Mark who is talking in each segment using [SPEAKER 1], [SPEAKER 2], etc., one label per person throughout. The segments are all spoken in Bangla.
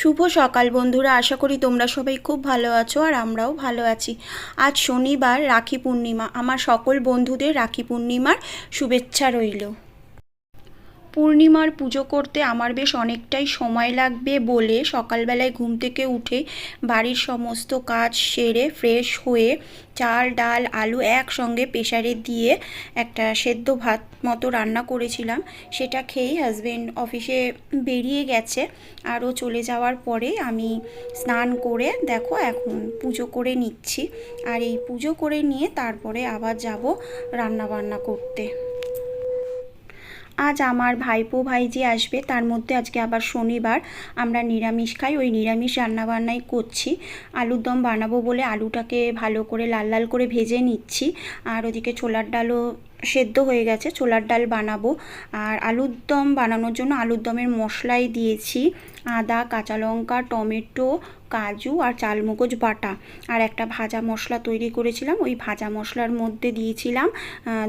[SPEAKER 1] শুভ সকাল বন্ধুরা, আশা করি তোমরা সবাই খুব ভালো আছো আর আমরাও ভালো আছি। আজ শনিবার রাখি পূর্ণিমা, আমার সকল বন্ধুদের রাখি পূর্ণিমার শুভেচ্ছা রইল। পূর্ণিমার পুজো করতে আমার বেশ অনেকটাই সময় লাগবে বলে সকালবেলায় ঘুম থেকে উঠে বাড়ির সমস্ত কাজ সেরে ফ্রেশ হয়ে চাল, ডাল, আলু একসঙ্গে প্রেশারে দিয়ে একটা সেদ্ধ ভাত মতো রান্না করেছিলাম। সেটা খেয়েই হাজবেন্ড অফিসে বেরিয়ে গেছে। আরও চলে যাওয়ার পরে আমি স্নান করে দেখো এখন পুজো করে নিচ্ছি। আর এই পুজো করে নিয়ে তারপরে আবার যাব রান্না বান্না করতে। আজ আমার ভাইপো ভাইজি আসবে, তার মধ্যে আজকে আবার শনিবার। আমরা নিরামিষ খাই, ওই নিরামিষ রান্নাবান্নাই করছি। আলুর দম বানাবো বলে আলুটাকে ভালো করে লাল লাল করে ভেজে নিচ্ছি। আর ওদিকে ছোলার ডালও সেদ্ধ হয়ে গেছে, ছোলার ডাল বানাবো। আর আলুর দম বানানোর জন্য আলুর দমের মশলাই দিয়েছি। আদা, কাঁচা লঙ্কা, টমেটো কাজু আর চালমগজ বাটা। আর একটা ভাজা মশলা তৈরি করেছিলাম, ওই ভাজা মশলার মধ্যে দিয়েছিলাম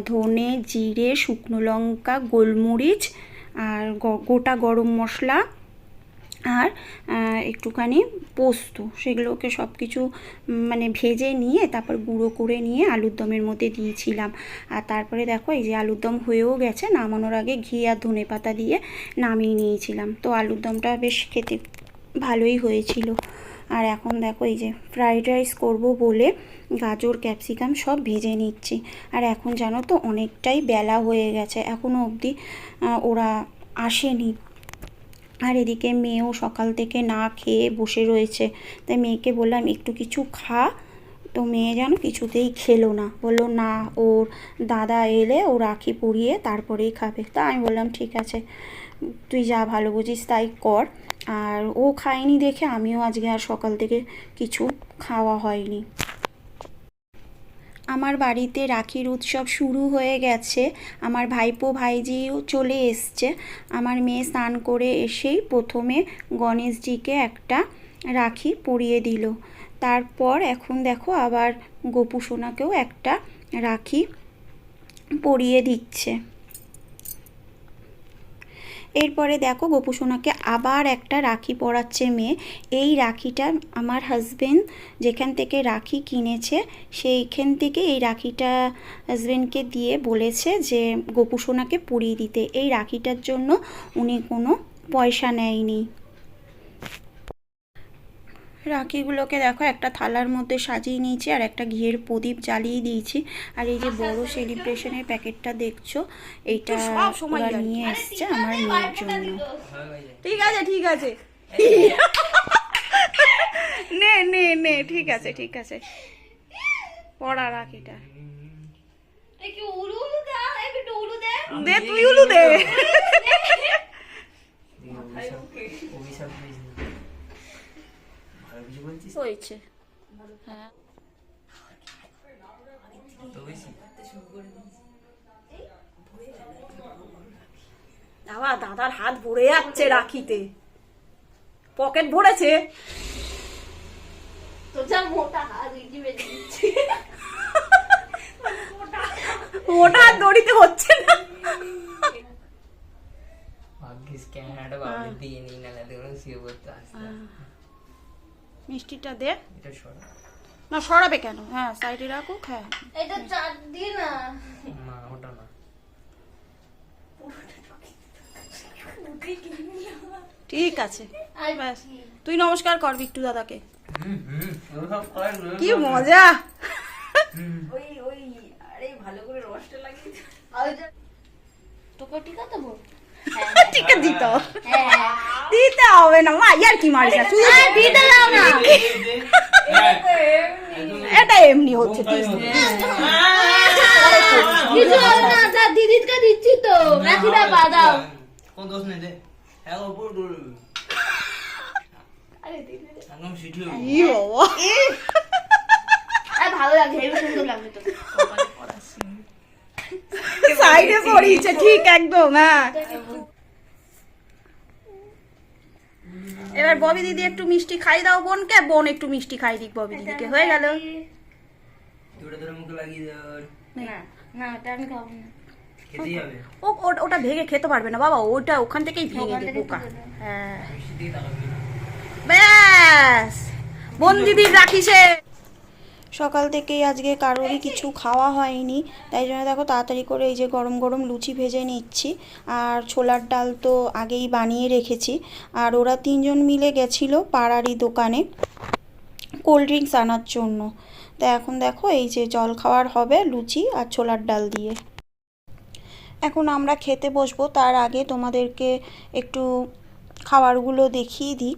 [SPEAKER 1] ধনে, জিরে, শুকনো লঙ্কা, গোলমরিচ আর গোটা গরম মশলা আর একটুখানি পোস্ত। সেগুলোকে সব কিছু মানে ভেজে নিয়ে তারপর গুঁড়ো করে নিয়ে আলুর দমের মধ্যে দিয়েছিলাম। আর তারপরে দেখো, এই যে আলুর দম হয়েও গেছে, নামানোর আগে ঘি আর ধনে পাতা দিয়ে নামিয়ে নিয়েছিলাম। তো আলুর দমটা বেশ খেতে ভালোই হয়েছিল। আর এখন দেখো এই যে ফ্রাইড রাইস করব বলে গাজর ক্যাপসিকাম সব ভেজে নিচ্ছি। আর এখন জানো তো অনেকটাই বেলা হয়ে গেছে এখনও অবধি ওরা আসেনি। আর এদিকে মেয়েও সকাল থেকে না খেয়ে বসে রয়েছে, তাই মেয়েকে বললাম, একটু কিছু খা। তো মেয়ে যেন কিছুতেই খেলো না। বলল, না, ওর দাদা এলে ও রাখি পরিয়ে তারপরেই খাবে। তা আমি বললাম, ঠিক আছে, তুই যা ভালো বুঝিস তাই কর। আর ও খায়নি দেখে আমিও আজকে আর সকাল থেকে কিছু খাওয়া হয়নি। আমার বাড়িতে রাখির উৎসব শুরু হয়ে গেছে। আমার ভাইপো ভাইজিও চলে এসছে। আমার মেয়ে স্নান করে এসেই প্রথমে গণেশজিকে একটা রাখি পরিয়ে দিল। তারপর এখন দেখো আবার গোপু সোনাকেও একটা রাখি পরিয়ে দিচ্ছে। এরপরে দেখো গোপুসোনাকে আবার একটা রাখি পরাচ্ছে মেয়ে। এই রাখিটা আমার হাজবেন্ড যেখান থেকে রাখি কিনেছে, সেইখান থেকে এই রাখিটা হাজবেন্ডকে দিয়ে বলেছে যে গোপুসোনাকে পুড়িয়ে দিতে। এই রাখিটার জন্য উনি কোনো পয়সা নেয়নি। রাখিগুলোকে দেখো একটা থালার মধ্যে সাজিয়ে নিয়েছি আর একটা ঘিয়ের প্রদীপ জ্বালিয়ে দিয়েছি। আর এই যে বড় সেলিব্রেশনের প্যাকেটটা দেখছ এইটা ওরা নিয়ে এসছে আমার মেয়ের জন্য।
[SPEAKER 2] ঠিক আছে ঠিক আছে।
[SPEAKER 1] নে নে নে ঠিক আছে ঠিক আছে। পড়া রাখিটা
[SPEAKER 3] দে?
[SPEAKER 1] তুই উলু দে
[SPEAKER 4] অভিশাপ দিয়েছিল ভালো কিছু বলছিস
[SPEAKER 1] হয়েছে হ্যাঁ।
[SPEAKER 4] তো
[SPEAKER 2] দাদার হাত ভরে যাচ্ছে রাখিতে। পকেট ভরেছে।
[SPEAKER 3] মোটা হাত
[SPEAKER 2] দড়িতে হচ্ছে না।
[SPEAKER 4] ভাগ্যিস ক্যামেরাটা বাবু দিয়ে নিই নাহলে দেখুন শুয়ে পড়তে আসতে।
[SPEAKER 1] মিষ্টিটা দে। না সরাবে কেন? হ্যাঁ সাইডে রাখুক হ্যাঁ।
[SPEAKER 3] এটা চার দিয়ে না।
[SPEAKER 4] মা ওটা না।
[SPEAKER 1] ঠিক আছে। তুই নমস্কার কর বিট্টু দাদাকে। কি মজা।
[SPEAKER 2] ওই ওই আরে ভালো করে রসটা লাগিয়ে
[SPEAKER 3] তোকে টিকা দেবো
[SPEAKER 1] টিকা দিত
[SPEAKER 3] হ্যাঁ।
[SPEAKER 1] দিতে হবে না মা ইয়ার কি মারিস না তুই
[SPEAKER 3] দিতে দাও না।
[SPEAKER 4] হ্যাঁ,
[SPEAKER 1] এটা এমনি হচ্ছে তুই
[SPEAKER 3] কিছু হবে না যা দিদিকে দিচ্ছি তো। রাখি বাদাও
[SPEAKER 4] কোন দোষ নেই দে। হ্যাঁ ওপর দৌড়
[SPEAKER 3] আরে দিদি
[SPEAKER 4] একদম সিটি
[SPEAKER 1] ই বাবা।
[SPEAKER 3] ভালো লাগে হেবি সুন্দর লাগবে তো।
[SPEAKER 1] সাইডে পড়িয়েছে ঠিক একদম হ্যাঁ। এবার ববি দিদি একটু মিষ্টি খাই দাও বোনকে বোন একটু মিষ্টি খাই দিক ববি দিদিকে হয়ে গেল।
[SPEAKER 3] না। না ওটা আমি খাব না।
[SPEAKER 4] খেতেই
[SPEAKER 1] ও ও- ওটা ভেঙে খেতে পারবে না বাবা ওটা ওখান থেকেই ভেঙে দে বোকা। হ্যাঁ।
[SPEAKER 4] না।
[SPEAKER 2] বোন দিদির রাখি সে
[SPEAKER 1] সকাল থেকেই আজকে কারোরই কিছু খাওয়া হয়নি। তাই জন্য দেখো তাড়াতাড়ি করে এই যে গরম গরম লুচি ভেজে নিচ্ছি। আর ছোলার ডাল তো আগেই বানিয়ে রেখেছি। আর ওরা তিনজন মিলে গেছিল পাড়ারই দোকানে কোল্ড ড্রিঙ্কস আনার জন্য। তা এখন দেখো এই যে জল খাওয়ার হবে লুচি আর ছোলার ডাল দিয়ে। এখন আমরা খেতে বসবো। তার আগে তোমাদেরকে একটু খাবারগুলো দেখিয়ে দিই।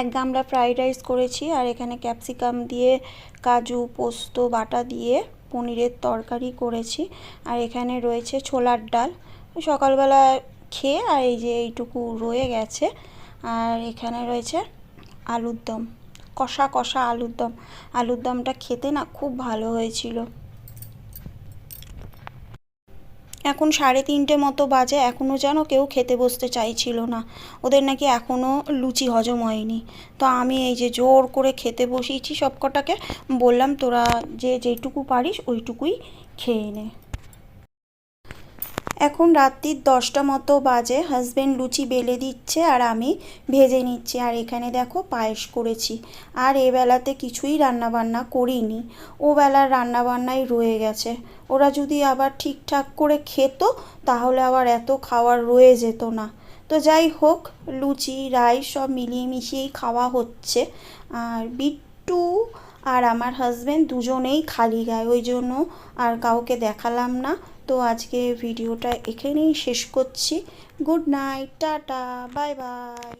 [SPEAKER 1] এক গামলা ফ্রাইড রাইস করেছি আর এখানে ক্যাপসিকাম দিয়ে, কাজু, পোস্ত, বাটা দিয়ে পনিরের তরকারি করেছি। আর এখানে রয়েছে ছোলার ডাল। সকালবেলা খেয়ে আর এই যে এইটুকু রয়ে গেছে। আর এখানে রয়েছে আলুর দম। কষা কষা আলুর দম। আলুর দমটা খেতে না খুব ভালো হয়েছিল। এখন সাড়ে তিনটে মতো বাজে এখনও যেন কেউ খেতে বসতে চাইছিল না। ওদের নাকি এখনও লুচি হজম হয়নি। তো আমি এই যে জোর করে খেতে বসিয়েছি সব কটাকে বললাম তোরা যে যেটুকু পারিস ওইটুকুই খেয়ে নে। এখন রাত্রির দশটা মতো বাজে হাজবেন্ড লুচি বেলে দিচ্ছে আর আমি ভেজে নিচ্ছি। আর এখানে দেখো পায়েস করেছি। আর এ বেলাতে কিছুই রান্নাবান্না করিনি। ও বেলার রান্নাবান্নাই রয়ে গেছে। ওরা যদি আবার ঠিকঠাক করে খেত, তাহলে আবার এত খাওয়ার রয়ে যেত না। তো যাই হোক, লুচি, রাইস সব মিলিয়ে মিশিয়েই খাওয়া হচ্ছে। আর বিট্টু আর আমার হাজব্যান্ড দুজনেই খালি গায়ে। ওই জন্য আর কাউকে দেখালাম না। তো আজকে ভিডিওটা এখানেই শেষ করছি। Good night tata bye bye.